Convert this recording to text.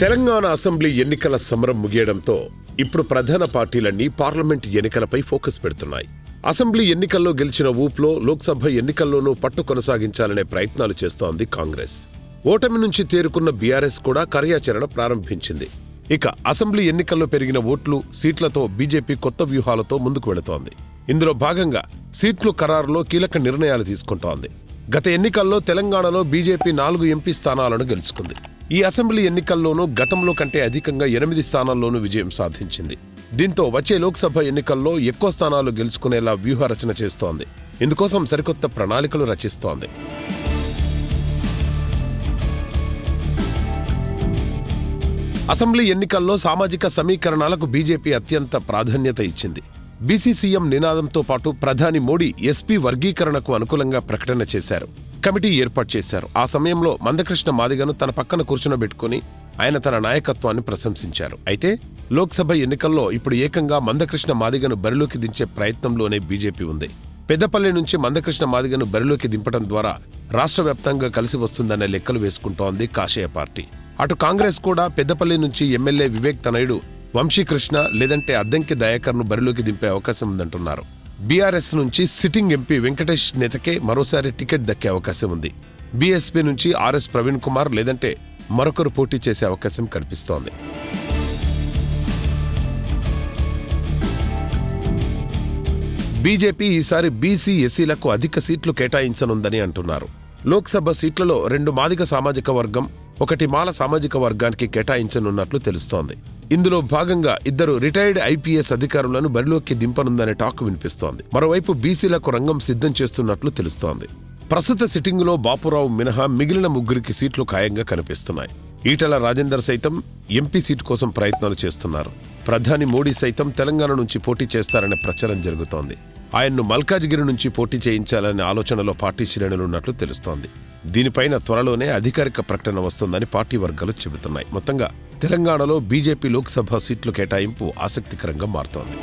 Telangana assembly ఎన్నికల సమరం ముగియడంతో ఇప్పుడు ప్రధాన పార్టీలన్నీ పార్లమెంట్ ఎన్నికలపై ఫోకస్ పెడుతున్నాయి. అసెంబ్లీ ఎన్నికల్లో గెలిచిన ఊప్లో లోక్సభ ఎన్నికల్లోనూ పట్టు కొనసాగించాలనే ప్రయత్నాలు చేస్తోంది కాంగ్రెస్. ఓటమి నుంచి తేరుకున్న బీఆర్ఎస్ కూడా కార్యాచరణ ప్రారంభించింది. ఇక అసెంబ్లీ ఎన్నికల్లో పెరిగిన ఓట్లు సీట్లతో బీజేపీ కొత్త వ్యూహాలతో ముందుకు వెళుతోంది. ఇందులో భాగంగా సీట్లు ఖరారులో కీలక నిర్ణయాలు తీసుకుంటోంది. గత ఎన్నికల్లో తెలంగాణలో బీజేపీ నాలుగు ఎంపీ స్థానాలను గెలుచుకుంది. ఈ అసెంబ్లీ ఎన్నికల్లోనూ గతంలో కంటే అధికంగా ఎనిమిది స్థానాల్లోనూ విజయం సాధించింది. దీంతో వచ్చే లోక్సభ ఎన్నికల్లో ఎక్కువ స్థానాలు గెలుచుకునేలా వ్యూహ రచన చేస్తోంది. ఇందుకోసం సరికొత్త ప్రణాళికలు రచిస్తోంది. అసెంబ్లీ ఎన్నికల్లో సామాజిక సమీకరణాలకు బీజేపీ అత్యంత ప్రాధాన్యత ఇచ్చింది. బీసీసీఎం నినాదంతో పాటు ప్రధాని మోడీ ఎస్పీ వర్గీకరణకు అనుకూలంగా ప్రకటన చేశారు. కమిటీ ఏర్పాటు చేశారు. ఆ సమయంలో మందకృష్ణ మాదిగను తన పక్కన కూర్చునబెట్టుకుని ఆయన తన నాయకత్వాన్ని ప్రశంసించారు. అయితే లోక్సభ ఎన్నికల్లో ఇప్పుడు ఏకంగా మందకృష్ణ మాదిగను బరిలోకి దించే ప్రయత్నంలోనే బీజేపీ ఉంది. పెద్దపల్లి నుంచి మందకృష్ణ మాదిగను బరిలోకి దింపడం ద్వారా రాష్ట్ర వ్యాప్తంగా కలిసి వస్తుందనే లెక్కలు వేసుకుంటోంది కాషాయ పార్టీ. అటు కాంగ్రెస్ కూడా పెద్దపల్లి నుంచి ఎమ్మెల్యే వివేక్ తనయుడు వంశీకృష్ణ లేదంటే అద్దంకి దయాకర్ను బరిలోకి దింపే అవకాశం ఉందంటున్నారు. బీఆర్ఎస్ నుంచి సిట్టింగ్ ఎంపీ వెంకటేష్ నేతకే మరోసారి టికెట్ దక్కే అవకాశం ఉంది. బీఎస్పీ నుంచి ఆర్ఎస్ ప్రవీణ్ కుమార్ లేదంటే మరొకరు పోటీ చేసే అవకాశం కనిపిస్తోంది. బీజేపీ ఈసారి బీసీ ఎస్సీలకు అధిక సీట్లు కేటాయించనుందని అంటున్నారు. లోక్సభ సీట్లలో రెండు మాదిగ సామాజిక వర్గం ఒకటి మాల సామాజిక వర్గానికి కేటాయించనున్నట్లు తెలుస్తోంది. ఇందులో భాగంగా ఇద్దరు రిటైర్డ్ ఐపీఎస్ అధికారులను బరిలోకి దింపనుందనే టాక్ వినిపిస్తోంది. మరోవైపు బీసీలకు రంగం సిద్ధం చేస్తున్నట్లు తెలుస్తోంది. ప్రస్తుత సిట్టింగులో బాపురావు మినహా మిగిలిన ముగ్గురికి సీట్లు ఖాయంగా కనిపిస్తున్నాయి. ఈటల రాజేందర్ సైతం ఎంపీ సీటు కోసం ప్రయత్నాలు చేస్తున్నారు. ప్రధాని మోడీ సైతం తెలంగాణ నుంచి పోటీ చేస్తారనే ప్రచారం జరుగుతోంది. ఆయన్ను మల్కాజ్గిరి నుంచి పోటీ చేయించాలనే ఆలోచనలో పార్టీ శ్రేణులు ఉన్నట్లు తెలుస్తోంది. దీనిపైన త్వరలోనే అధికారిక ప్రకటన వస్తుందని పార్టీ వర్గాలు చెబుతున్నాయి. మొత్తంగా తెలంగాణలో బీజేపీ లోక్సభ సీట్లు కేటాయింపు ఆసక్తికరంగా మారుతోంది.